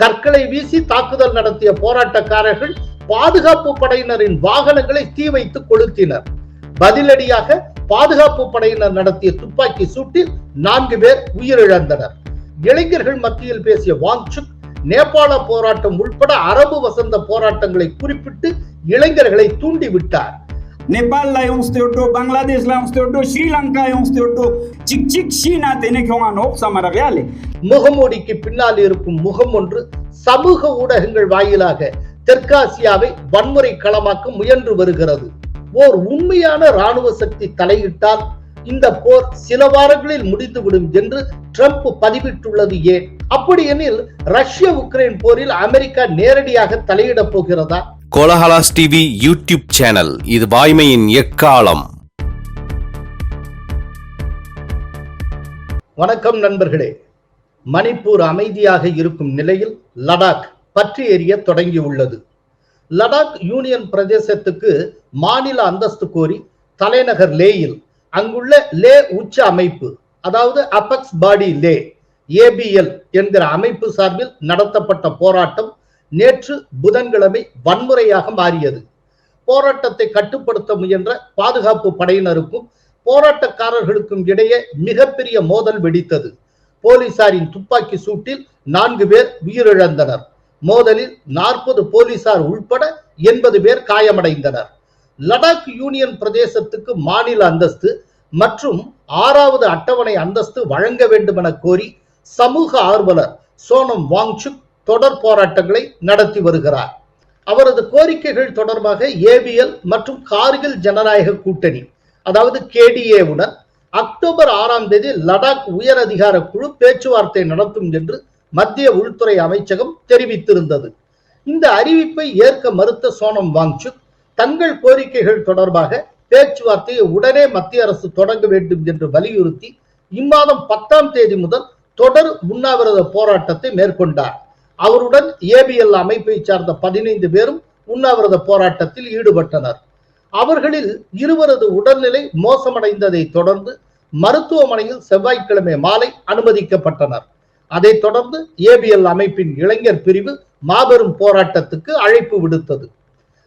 கற்களை வீசி தாக்குதல் நடத்திய போராட்டக்காரர்கள் பாதுகாப்பு படையினரின் வாகனங்களை தீ வைத்து கொளுத்தினர். பதிலடியாக பாதுகாப்பு படையினர் நடத்திய துப்பாக்கி சூட்டில் நான்கு பேர் உயிரிழந்தனர். இளைஞர்கள் மத்தியில் பேசிய வாங்சுக் நேபாள போராட்டம் உட்பட அரபு வசந்த போராட்டங்களை குறிப்பிட்டு இளைஞர்களை தூண்டிவிட்டார். નેપાલલાય ઊંચતેવટો બાંગ્લાદેશલાય ઊંચતેવટો ஸ்ரீலங்காய ઊંચતேவட்டோ சிக் சிக் சீனா தினைக்கோங்க நோக்சமர வேலை முகமூடிக்கு பின்னால் இருக்கும் முகம் ஒன்று சமூக ஊடகங்கள் வாயிலாக தெற்காசியாவை வன்முறை களமாக்க முயன்று வருகிறது. ஓர் உண்மையான ராணுவ சக்தி தலையிட்டால் இந்த போர் சில வாரங்களில் முடிந்துவிடும் என்று ட்ரம்ப் பதிவிட்டுள்ளது ஏன்? அப்படியெனில் ரஷ்ய உக்ரைன் போரில் அமெரிக்கா நேரடியாக தலையிடப் போகிறதா? Kolahalas TV YouTube channel. இது வாய்மையின் எக்காலம். வணக்கம் நண்பர்களே. மணிப்பூர் அமைதியாக இருக்கும் நிலையில் லடாக் பற்றி எரிய தொடங்கியுள்ளது. லடாக் யூனியன் பிரதேசத்துக்கு மாநில அந்தஸ்து கோரி தலைநகர் லேயில் அங்குள்ள லே உச்ச அமைப்பு அதாவது அபெக்ஸ் பாடி லே ஏபிஎல் என்கிற அமைப்பு சார்பில் நடத்தப்பட்ட போராட்டம் நேற்று புதன்கிழமை வன்முறையாக மாறியது. போராட்டத்தை கட்டுப்படுத்த முயன்ற பாதுகாப்பு படையினருக்கும் போராட்டக்காரர்களுக்கும் இடையே மிகப்பெரிய மோதல் வெடித்தது. போலீசாரின் துப்பாக்கி சூட்டில் நான்கு பேர் உயிரிழந்தனர். மோதலில் நாற்பது போலீசார் உள்பட எண்பது பேர் காயமடைந்தனர். லடாக் யூனியன் பிரதேசத்துக்கு மாநில அந்தஸ்து மற்றும் ஆறாவது அட்டவணை அந்தஸ்து வழங்க வேண்டும் என கோரி சமூக ஆர்வலர் சோனம் வாங்சுக் தொடர் போராட்டங்களை நடத்தி வருகிறார். அவரது கோரிக்கைகள் தொடர்பாக ஏபிஎல் மற்றும் கார்கில் ஜனநாயக கூட்டணி அதாவது கேடிஏவுடன் அக்டோபர் ஆறாம் தேதி லடாக் உயர் அதிகார குழு பேச்சுவார்த்தை நடத்தும் என்று மத்திய உள்துறை அமைச்சகம் தெரிவித்திருந்தது. இந்த அறிவிப்பை ஏற்க மறுத்த சோனம் வாங்சுக் தங்கள் கோரிக்கைகள் தொடர்பாக பேச்சுவார்த்தையை உடனே மத்திய அரசு தொடங்க வேண்டும் என்று வலியுறுத்தி இம்மாதம் பத்தாம் தேதி முதல் தொடர் உண்ணாவிரத போராட்டத்தை மேற்கொண்டார். அவருடன் ஏபிஎல் அமைப்பை சார்ந்த பதினைந்து பேரும் உண்ணாவிரத போராட்டத்தில் ஈடுபட்டனர். அவர்களில் இருவரது உடல்நிலை மோசமடைந்ததை தொடர்ந்து மருத்துவமனையில் செவ்வாய்க்கிழமை மாலை அனுமதிக்கப்பட்டனர். அதைத் தொடர்ந்து ஏபிஎல் அமைப்பின் இளைஞர் பிரிவு மாபெரும் போராட்டத்துக்கு அழைப்பு விடுத்தது.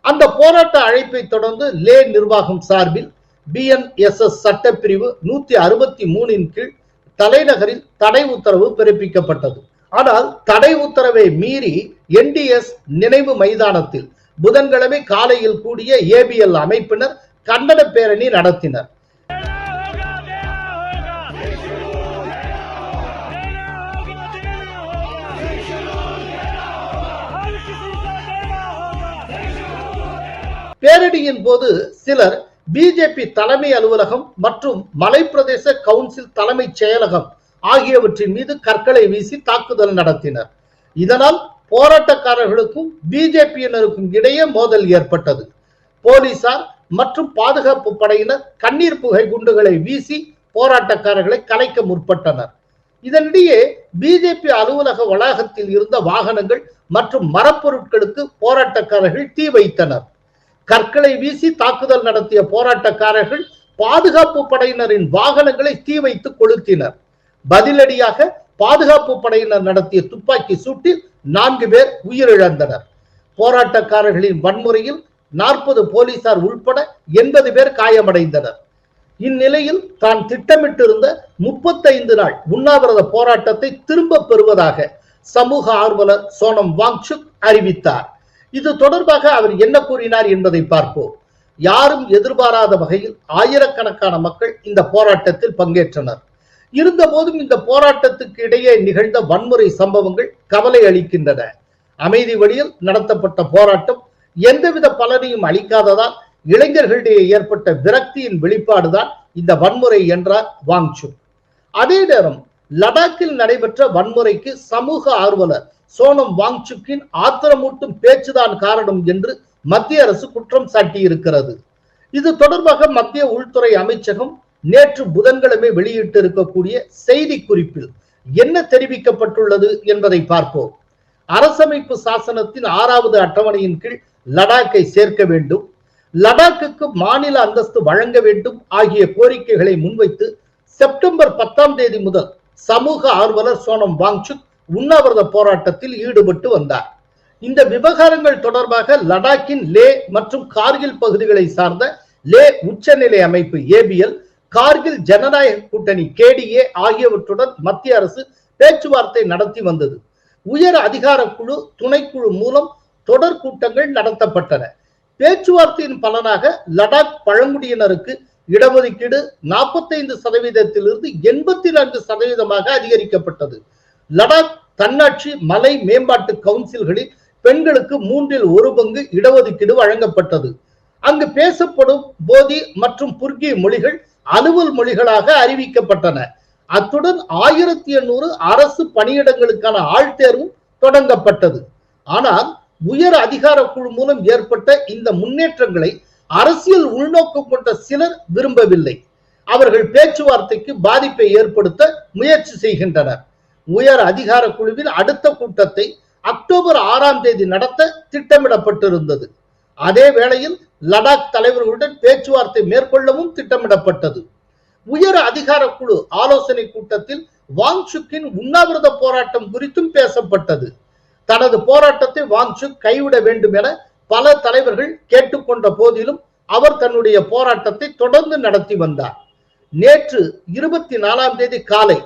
அந்த போராட்ட அழைப்பை தொடர்ந்து லே நிர்வாகம் சார்பில் பிஎன்எஸ்எஸ் சட்டப்பிரிவு நூத்தி அறுபத்தி மூணின் கீழ் தலைநகரில் தடை உத்தரவு பிறப்பிக்கப்பட்டது. ஆனால் தடை உத்தரவை மீறி என்டிஎஸ் நினைவு மைதானத்தில் புதன்கிழமை காலையில் கூடிய ஏபிஎல் அமைப்பினர் கண்டன பேரணி நடத்தினர். பேரணியின் போது சிலர் பிஜேபி தலைமை அலுவலகம் மற்றும் மலைப்பிரதேச கவுன்சில் தலைமைச் செயலகம் ஆகியவற்றின் மீது கற்களை வீசி தாக்குதல் நடத்தினர். இதனால் போராட்டக்காரர்களுக்கும் பிஜேபியினருக்கும் இடையே மோதல் ஏற்பட்டது. போலீசார் மற்றும் பாதுகாப்பு படையினர் கண்ணீர் புகை குண்டுகளை வீசி போராட்டக்காரர்களை கலைக்க முற்பட்டனர். இதனிடையே பிஜேபி அலுவலக வளாகத்தில் இருந்த வாகனங்கள் மற்றும் மரப்பொருட்களுக்கு போராட்டக்காரர்கள் தீ வைத்தனர். கற்களை வீசி தாக்குதல் நடத்திய போராட்டக்காரர்கள் பாதுகாப்பு படையினரின் வாகனங்களை தீ வைத்து கொளுத்தினர். பதிலடியாக பாதுகாப்பு படையினர் நடத்திய துப்பாக்கி சூட்டில் நான்கு பேர் உயிரிழந்தனர். போராட்டக்காரர்களின் வன்முறையில் நாற்பது போலீசார் உள்பட எண்பது பேர் காயமடைந்தனர். இந்நிலையில் தான் திட்டமிட்டிருந்த முப்பத்தைந்து நாள் உண்ணாவிரத போராட்டத்தை திரும்ப பெறுவதாக சமூக ஆர்வலர் சோனம் வாங்சுக் அறிவித்தார். இது தொடர்பாக அவர் என்ன கூறினார் என்பதை பார்ப்போம். யாரும் எதிர்பாராத வகையில் ஆயிரக்கணக்கான மக்கள் இந்த போராட்டத்தில் பங்கேற்றனர். இருந்த போதும் இந்த போராட்டத்துக்கு இடையே நிகழ்ந்த வன்முறை சம்பவங்கள் கவலை அளிக்கின்றன. அமைதி வழியில் நடத்தப்பட்ட போராட்டம் எந்தவித பலனையும் அளிக்காததால் இளைஞர்களிடையே ஏற்பட்ட விரக்தியின் வெளிப்பாடுதான் இந்த வன்முறை என்றார் வாங்சு. அதே நேரம் லடாக்கில் நடைபெற்ற வன்முறைக்கு சமூக ஆர்வலர் சோனம் வாங்சுக்கின் ஆத்திரமூட்டும் பேச்சுதான் காரணம் என்று மத்திய அரசு குற்றம் சாட்டியிருக்கிறது. இது தொடர்பாக மத்திய உள்துறை அமைச்சகம் நேற்று புதன்கிழமை வெளியிட்டிருக்கக்கூடிய செய்தி குறிப்பில் என்ன தெரிவிக்கப்பட்டுள்ளது என்பதை பார்ப்போம். அரசமைப்பு சாசனத்தின் ஆறாவது அட்டவணையின் கீழ் லடாக்கை சேர்க்க வேண்டும். லடாக்குக்கு மாநில அந்தஸ்து வழங்க வேண்டும் ஆகிய கோரிக்கைகளை முன்வைத்து செப்டம்பர் பத்தாம் தேதி முதல் சமூக ஆர்வலர் சோனம் வாங்சுக் உண்ணாவிரத போராட்டத்தில் ஈடுபட்டு வந்தார். இந்த விவகாரங்கள் தொடர்பாக லடாக்கின் லே மற்றும் கார்கில் பகுதிகளை சார்ந்த லே உச்சநிலை அமைப்பு ஏபிஎல் கார்கில் ஜனநாயக கூட்டணி கேடிஏ ஆகியவற்றுடன் மத்திய அரசு பேச்சுவார்த்தை நடத்தி வந்தது. உயர் அதிகார குழு துணைக்குழு மூலம் தொடர் கூட்டங்கள் நடத்தப்பட்டன. பேச்சுவார்த்தையின் பலனாக லடாக் பழங்குடியினருக்கு இடஒதுக்கீடு நாற்பத்தைந்து சதவீதத்திலிருந்து எண்பத்தி நான்கு சதவீதமாக அதிகரிக்கப்பட்டது. லடாக் தன்னாட்சி மலை மேம்பாட்டு கவுன்சில்களில் பெண்களுக்கு மூன்றில் ஒரு பங்கு இடஒதுக்கீடு வழங்கப்பட்டது. அங்கு பேசப்படும் போதி மற்றும் புர்கி மொழிகள் அலுவல் மொழிகளாக அறிவிக்கப்பட்டன. அத்துடன் ஆயிரத்தி எண்ணூறு அரசு பணியிடங்களுக்கான ஆழ்தேர்வும் தொடங்கப்பட்டது. ஆனால் உயர் அதிகார குழு மூலம் ஏற்பட்ட இந்த முன்னேற்றங்களை அரசியல் உள்நோக்கம் கொண்ட சிலர் விரும்பவில்லை. அவர்கள் பேச்சுவார்த்தைக்கு பாதிப்பை ஏற்படுத்த முயற்சி செய்கின்றனர். உயர் அதிகார குழுவின் அடுத்த கூட்டத்தை அக்டோபர் ஆறாம் தேதி நடத்த திட்டமிடப்பட்டிருந்தது. அதே வேளையில் லடாக் தலைவர்களுடன் பேச்சுவார்த்தை மேற்கொள்ளவும் திட்டமிடப்பட்டது. உயர் அதிகார குழு ஆலோசனை கூட்டத்தில் வாங்சுக்கின் உண்ணாவிரத போராட்டம் குறித்தும் பேசப்பட்டது. தனது போராட்டத்தை வாங்சுக் கைவிட வேண்டும் என பல தலைவர்கள் கேட்டுக்கொண்ட போதிலும் அவர் தன்னுடைய போராட்டத்தை தொடர்ந்து நடத்தி வந்தார். நேற்று இருபத்தி நாலாம் தேதி காலை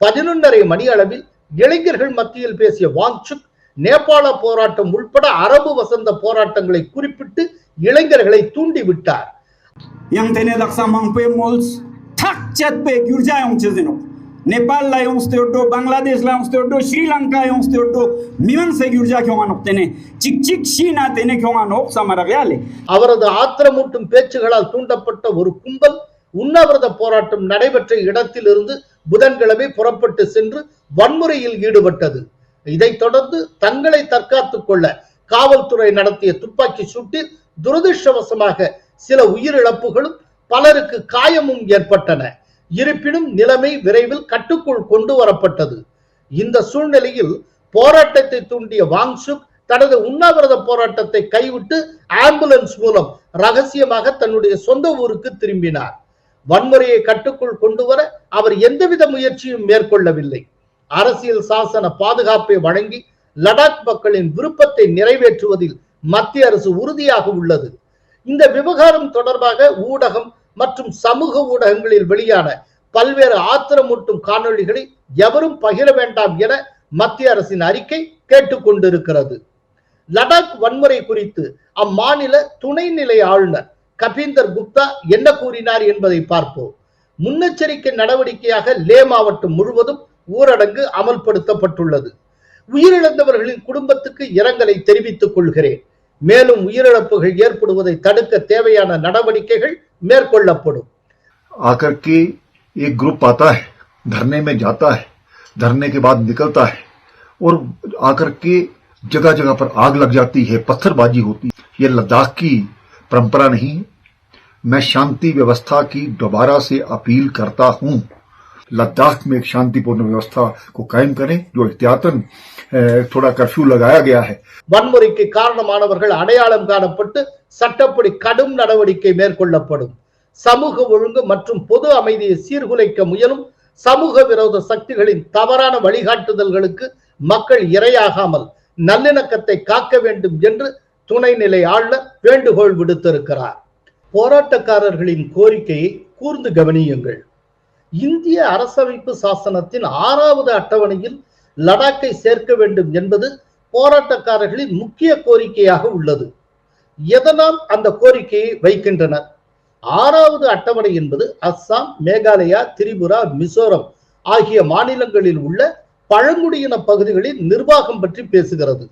பதினொன்றரை மணி அளவில் இளைஞர்கள் மத்தியில் பேசிய வாங்சுக் நேபாள போராட்டம் உள்பட அரபு வசந்த போராட்டங்களை குறிப்பிட்டு இளைஞர்களை தூண்டிவிட்டார் yang tene daksa mangpe mols thak chat pe gyurja yong chezino Nepal la yong steoto Bangladesh la yong steoto Sri Lanka yong steoto miman se gyurja kyong anok tene chik chik shina tene kyong anok samara reale அவரது ஆத்திரமூட்டும் பேச்சுகளால் தூண்டப்பட்ட ஒரு கும்பல் உண்ணாவிரத போராட்டம் நடைபெற்ற இடத்திலிருந்து புதன்கிழமை புறப்பட்டு சென்று வன்முறையில் ஈடுபட்டது இதைத் தொடர்ந்து தங்களை தற்காத்துக் கொள்ள காவல்துறை நடத்திய துப்பாக்கி சூட்டில் துரதிருஷ்டவசமாக சில உயிரிழப்புகளும் பலருக்கு காயமும் ஏற்பட்டன. இருப்பினும் நிலைமை விரைவில் கட்டுக்குள் கொண்டு வரப்பட்டது. இந்த சூழ்நிலையில் போராட்டத்தை தூண்டிய வாங்சுக் தனது உண்ணாவிரத போராட்டத்தை கைவிட்டு ஆம்புலன்ஸ் மூலம் ரகசியமாக தன்னுடைய சொந்த ஊருக்கு திரும்பினார். வன்முறையை கட்டுக்குள் கொண்டு வர அவர் எந்தவித முயற்சியும் மேற்கொள்ளவில்லை. அரசியல் சாசன பாதுகாப்பை வழங்கி லடாக் மக்களின் விருப்பத்தை நிறைவேற்றுவதில் மத்திய அரசு உறுதியாக உள்ளது. இந்த விவகாரம் தொடர்பாக ஊடகம் மற்றும் சமூக ஊடகங்களில் வெளியான பல்வேறு ஆத்திரமூட்டும் காணொளிகளை எவரும் பகிர வேண்டாம் என மத்திய அரசின் அறிக்கை கேட்டுக்கொண்டிருக்கிறது. லடாக் வன்முறை குறித்து அம்மாநில துணைநிலை ஆளுநர் கபீந்தர் குப்தா என்ன கூறினார் என்பதை பார்ப்போம். முன்னெச்சரிக்கை நடவடிக்கையாக லே மாவட்டம் முழுவதும் ஊரடங்கு அமல்படுத்தப்பட்டுள்ளது உயிரிழந்தவர்களின் குடும்பத்துக்கு இரங்கலை தெரிவித்துக் கொள்கிறேன் மேலும் உயிரிழப்புகள் ஏற்படுவதை தடுக்க தேவையான நடவடிக்கைகள் மேற்கொள்ளப்படும் आकर के एक ग्रुप आता है धरने में जाता है धरने के बाद निकलता है और आकर के जगह जगह पर आग लग जाती है पत्थरबाजी होती है ये लद्दाख की परंपरा नहीं है मैं शांति व्यवस्था की दोबारा से अपील करता हूं लद्दाख में एक शांतिपूर्ण व्यवस्था को कायम करें जो एहतियातन अ, थोड़ा कर्फ्यू लगाया गया है வன்முறைக்கு காரணமானவர்கள் அடையாளம் காணப்பட்டு சட்டப்படி கடும் நடவடிக்கை மேற்கொள்ளப்படும் சமூக ஒழுங்கு மற்றும் பொது அமைதியை சீர்குலைக்க முயலும் சமூக விரோத சக்திகளின் தவறான வழிகாட்டுதல்களுக்கு மக்கள் இரையாகாமல் நல்லிணக்கத்தை காக்க வேண்டும் என்று துணைநிலை ஆளுநர் வேண்டுகோள் விடுத்திருக்கிறார் போராட்டக்காரர்களின் கோரிக்கையை கூர்ந்து கவனியுங்கள் இந்திய அரசமைப்பு சாசனத்தின் ஆறாவது அட்டவணையில் லடாக்கை சேர்க்க வேண்டும் என்பது போராட்டக்காரர்களின் முக்கிய கோரிக்கையாக உள்ளது. எதனால் அந்த கோரிக்கையை வைக்கின்றனர்? ஆறாவது அட்டவணை என்பது அஸ்ஸாம் மேகாலயா திரிபுரா மிசோரம் ஆகிய மாநிலங்களில் உள்ள பழங்குடியின பகுதிகளின் நிர்வாகம் பற்றி பேசுகிறது.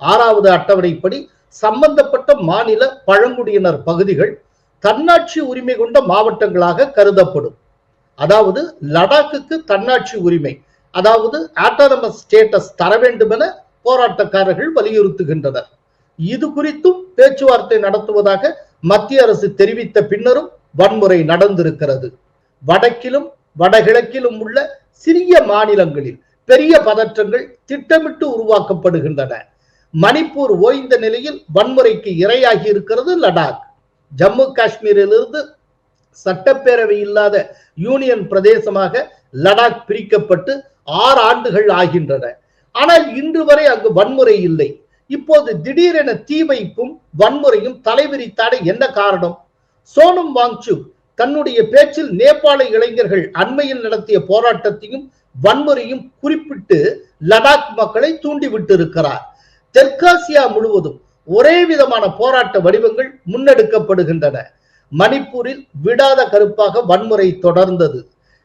ஆறாவது அட்டவணைப்படி சம்பந்தப்பட்ட மாநில பழங்குடியினர் பகுதிகள் தன்னாட்சி உரிமை கொண்ட மாவட்டங்களாக கருதப்படும். அதாவது லடாக்குக்கு தன்னாட்சி உரிமை அதாவது ஆட்டானமஸ் ஸ்டேட்டஸ் தர வேண்டும் என போராட்டக்காரர்கள் வலியுறுத்துகின்றனர். இது குறித்தும் பேச்சுவார்த்தை நடத்துவதாக மத்திய அரசு தெரிவித்த பின்னரும் வன்முறை நடந்திருக்கிறது. வடக்கிலும் வடகிழக்கிலும் உள்ள சிறிய மாநிலங்களில் பெரிய பதற்றங்கள் திட்டமிட்டு உருவாக்கப்படுகின்றன. மணிப்பூர் ஓய்ந்த நிலையில் வன்முறைக்கு இரையாகி இருக்கிறது லடாக். ஜம்மு காஷ்மீரிலிருந்து சட்டப்பேரவை இல்லாத யூனியன் பிரதேசமாக லடாக் பிரிக்கப்பட்டு ஆறு ஆண்டுகள் ஆகின்றன. ஆனால் இன்று வரை அங்கு வன்முறை இல்லை. இப்போது திடீரென தீ வைப்பும் வன்முறையும் தலைவிரித்தாட என்ன காரணம்? சோனம் வாங்சுக் தன்னுடைய பேச்சில் நேபாள இளைஞர்கள் அண்மையில் நடத்திய போராட்டத்தையும் வன்முறையும் குறிப்பிட்டு லடாக் மக்களை தூண்டிவிட்டிருக்கிறார். தெற்காசியா முழுவதும் ஒரே விதமான போராட்ட வடிவங்கள் முன்னெடுக்கப்படுகின்றன. மணிப்பூரில் விடாத கருப்பாக வன்முறை தொடர்ந்தது.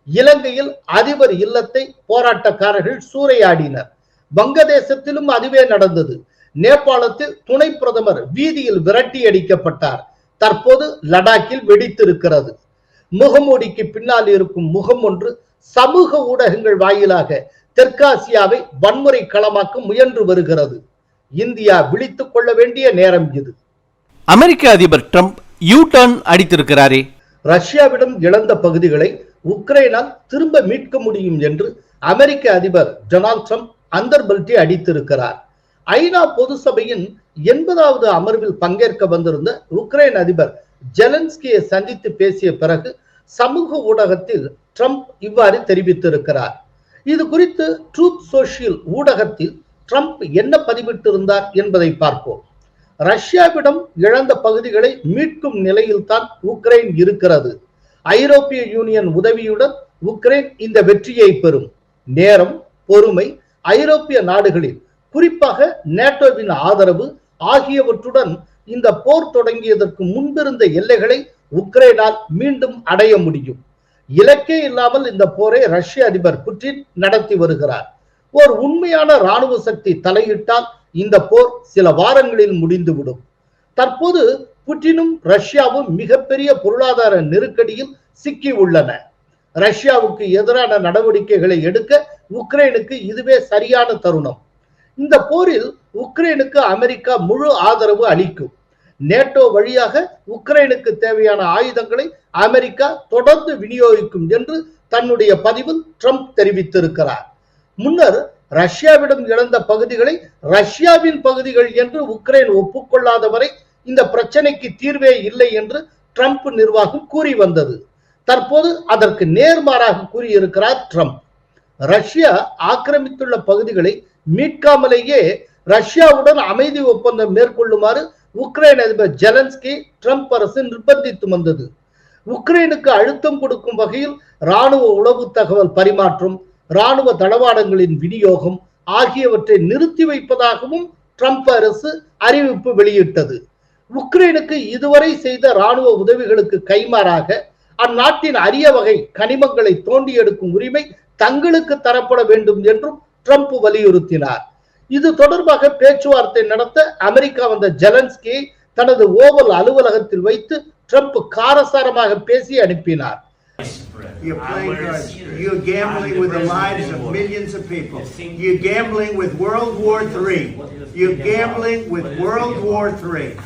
இலங்கையில் அதிபர் இல்லத்தை போராட்டக்காரர்கள் சூறையாடினர். வங்கதேசத்திலும் அதுவே நடந்தது. நேபாளத்தில் துணை பிரதமர் வீதியில் விரட்டி அடிக்கப்பட்டார். தற்போது லடாக்கில் வெடித்திருக்கிறது. முகமூடிக்கு பின்னால் இருக்கும் முகம் ஒன்று சமூக ஊடகங்கள் வாயிலாக தெற்காசியாவை வன்முறை களமாக்க முயன்று வருகிறது. இந்தியா விழித்துக் கொள்ள வேண்டிய நேரம் இது. அமெரிக்க அதிபர் ட்ரம்ப் யூ டர்ன் அடித்திருக்கிறாரே. ரஷ்யாவிடம் இழந்த பகுதிகளை உக்ரைனால் திரும்ப மீட்க முடியும் என்று அமெரிக்க அதிபர் டொனால்ட் ட்ரம்ப் அந்தர்பல்டி அடித்திருக்கிறார். ஐநா பொது சபையின் எண்பதாவது அமர்வில் பங்கேற்க வந்திருந்த உக்ரைன் அதிபர் ஜெலன்ஸ்கியை சந்தித்து பேசிய பிறகு சமூக ஊடகத்தில் ட்ரம்ப் இவ்வாறு தெரிவித்திருக்கிறார். இது குறித்து ட்ரூத் சோஷியல் ஊடகத்தில் ட்ரம்ப் என்ன பதிவிட்டிருந்தார் என்பதை பார்ப்போம். ரஷ்யாவிடம் இழந்த பகுதிகளை மீட்கும் நிலையில்தான் உக்ரைன் இருக்கிறது. ஐரோப்பிய யூனியன் உதவியுடன் உக்ரைன் இந்த வெற்றியை பெறும். நேரம் பொறுமை ஐரோப்பிய நாடுகளில் குறிப்பாக நேட்டோவின் ஆதரவு ஆகியவற்றுடன் இந்த போர் தொடங்கியதற்கு முன்பிருந்த எல்லைகளை உக்ரைனால் மீண்டும் அடைய முடியும். இலக்கே இல்லாமல் இந்த போரை ரஷ்ய அதிபர் புட்டின் நடத்தி வருகிறார். ஓர் உண்மையான ராணுவ சக்தி தலையிட்டால் இந்த போர் சில வாரங்களில் முடிந்துவிடும். தற்போது புட்டினும் ரஷ்யாவும் மிகப்பெரிய பொருளாதார நெருக்கடியில் சிக்கி உள்ளன. ரஷ்யாவுக்கு எதிரான நடவடிக்கைகளை எடுக்க உக்ரைனுக்கு இதுவே சரியான தருணம். இந்த போரில் உக்ரைனுக்கு அமெரிக்கா முழு ஆதரவு அளிக்கும். நேட்டோ வழியாக உக்ரைனுக்கு தேவையான ஆயுதங்களை அமெரிக்கா தொடர்ந்து விநியோகிக்கும் என்று தன்னுடைய பதிவில் ட்ரம்ப் தெரிவித்திருக்கிறார். முன்னர் ரஷ்யாவிடம் இழந்த பகுதிகளை ரஷ்யாவின் பகுதிகள் என்று உக்ரைன் ஒப்புக்கொள்ளாத வரை இந்த பிரச்சனைக்கு தீர்வே இல்லை என்று ட்ரம்ப் நிர்வாகம் கூறி வந்தது. தற்போது அதற்கு நேர்மாறாக கூறியிருக்கிறார் ட்ரம்ப். ரஷ்யா ஆக்கிரமித்துள்ள பகுதிகளை மீட்காமலேயே ரஷ்யாவுடன் அமைதி ஒப்பந்தம் மேற்கொள்ளுமாறு உக்ரைன் அதிபர் ஜெலன்ஸ்கி ட்ரம்ப் அரசு நிர்பந்தித்து வந்தது. உக்ரைனுக்கு அழுத்தம் கொடுக்கும் வகையில் ராணுவ உளவு தகவல் பரிமாற்றம் ராணுவ தளவாடங்களின் விநியோகம் ஆகியவற்றை நிறுத்தி வைப்பதாகவும் ட்ரம்ப் அரசு அறிவிப்பு வெளியிட்டது. உக்ரைனுக்கு இதுவரை செய்த ராணுவ உதவிகளுக்கு கைமாறாக அந்நாட்டின் அரிய வகை கனிமங்களை தோண்டி எடுக்கும் உரிமை தங்களுக்கு தரப்பட வேண்டும் என்றும் ட்ரம்ப் வலியுறுத்தினார். இது தொடர்பாக பேச்சுவார்த்தை நடத்த அமெரிக்கா வந்த ஜெலன்ஸ்கியை தனது ஓவல் அலுவலகத்தில் வைத்து ட்ரம்ப் காரசாரமாக பேசி அனுப்பினார். You're playing cards. You're gambling with the lives of millions of people. You're gambling with World War III. You're gambling with World War III.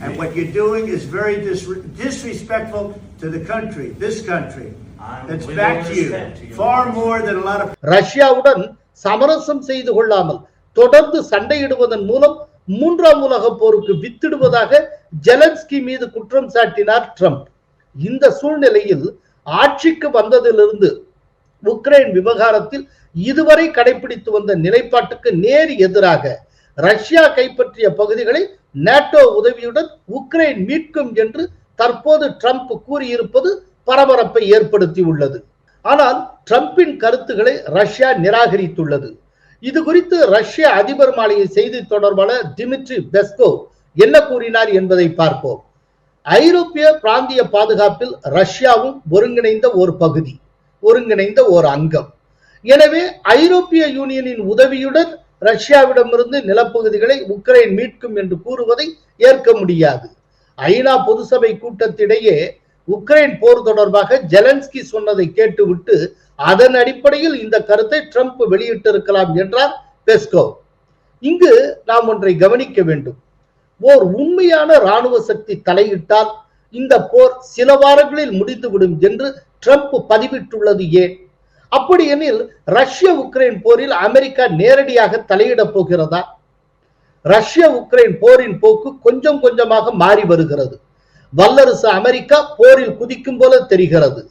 And what you're doing is very dis- disrespectful to the country, this country. That's back to you. Far more than a lot of ரஷ்யாவுடன் சமரசம் செய்து கொள்ளாமல் தொடர்ந்து சண்டையிடுவதன் மூலம் மூன்றாம் உலக போருக்கு வித்திடுவதாக Zelensky மீது குற்றம் சாட்டினார் ட்ரம்ப் இந்த சூழ்நிலையில் ஆட்சிக்கு வந்ததிலிருந்து உக்ரைன் விவகாரத்தில் இதுவரை கடைபிடித்து வந்த நிலைப்பாட்டுக்கு நேர் எதிராக ரஷ்யா கைப்பற்றிய பகுதிகளை நேட்டோ உதவியுடன் உக்ரைன் மீட்கும் என்று தற்போது ட்ரம்ப் கூறியிருப்பது பரபரப்பை ஏற்படுத்தியுள்ளது. ஆனால் ட்ரம்பின் கருத்துக்களை ரஷ்யா நிராகரித்துள்ளது. இது குறித்து ரஷ்ய அதிபர் மாளிகை செய்தி தொடர்பாளர் டிமிட்ரி பெஸ்கோ என்ன கூறினார் என்பதை பார்ப்போம். ஐரோப்பிய பிராந்திய பாதுகாப்பில் ரஷ்யாவும் ஒருங்கிணைந்த ஒரு பகுதி ஒருங்கிணைந்த ஒரு அங்கம். எனவே ஐரோப்பிய யூனியனின் உதவியுடன் ரஷ்யாவிடமிருந்து நிலப்பகுதிகளை உக்ரைன் மீட்கும் என்று கூறுவதை ஏற்க முடியாது. ஐநா பொதுசபை கூட்டத்திடையே உக்ரைன் போர் தொடர்பாக ஜெலன்ஸ்கி சொன்னதை கேட்டுவிட்டு அதன் அடிப்படையில் இந்த கருத்தை ட்ரம்ப் வெளியிட்டிருக்கலாம் என்றார் பெஸ்கோவ் இங்கு நாம் ஒன்றை கவனிக்க வேண்டும். ஓர் உண்மையான ராணுவ சக்தி தலையிட்டால் இந்த போர் சில வாரங்களில் முடிந்துவிடும் என்று ட்ரம்ப் பதிவிட்டுள்ளது ஏன்? அப்படி எனில் ரஷ்ய உக்ரைன் போரில் அமெரிக்கா நேரடியாக தலையிடப் போகிறதா? ரஷ்ய உக்ரைன் போரின் போக்கு கொஞ்சம் கொஞ்சமாக மாறி வருகிறது. வல்லரசு அமெரிக்கா போரில் குதிக்கும் போல தெரிகிறது.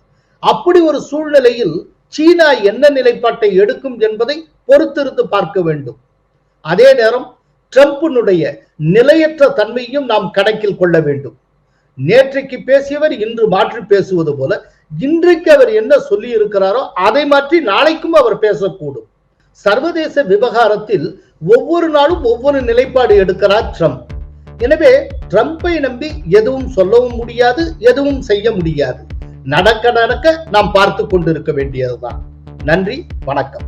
அப்படி ஒரு சூழ்நிலையில் சீனா என்ன நிலைப்பாட்டை எடுக்கும் என்பதை பொறுத்திருந்து பார்க்க வேண்டும். அதே நேரம் ட்ரம்பினுடைய நிலையற்ற தன்மையும் நாம் கணக்கில் கொள்ள வேண்டும். நேற்றைக்கு பேசியவர் இன்று மாற்றி பேசுவது போல இன்றைக்கு அவர் என்ன சொல்லி இருக்கிறாரோ அதை மாற்றி நாளைக்கும் அவர் பேசக்கூடும். சர்வதேச விவகாரத்தில் ஒவ்வொரு நாளும் ஒவ்வொரு நிலைப்பாடு எடுக்கிறார் ட்ரம்ப். எனவே ட்ரம்ப்பை நம்பி எதுவும் சொல்லவும் முடியாது எதுவும் செய்ய முடியாது. நடக்க நடக்க நாம் பார்த்து கொண்டிருக்க வேண்டியதுதான். நன்றி வணக்கம்.